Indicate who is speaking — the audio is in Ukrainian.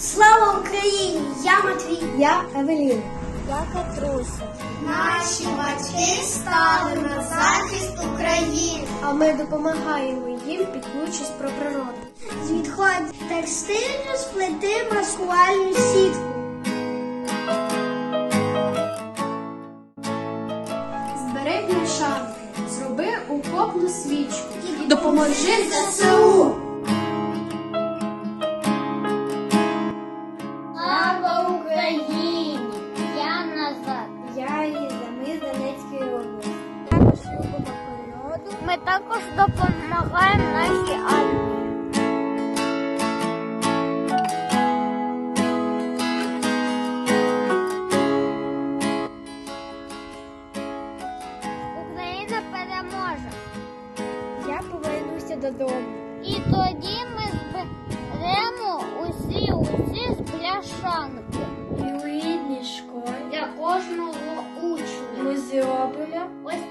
Speaker 1: Слава Україні! Я Матвій.
Speaker 2: Я Евеліна.
Speaker 3: Я Катруся.
Speaker 1: Наші батьки стали на захист України.
Speaker 2: А ми допомагаємо їм, піклуючись про природу.
Speaker 1: З відходів текстилю сплети маскувальну сітку.
Speaker 2: Збери бляшанки, зроби укопну свічку.
Speaker 1: Допоможи ЗСУ!
Speaker 3: Ми також допомагаємо нашій армії. Україна переможе.
Speaker 2: Я повернуся додому.
Speaker 3: І тоді ми зберемо усі усі з бляшанки.
Speaker 2: І у рідній школі
Speaker 3: Для кожного учня.
Speaker 2: ми зробимо
Speaker 3: Ось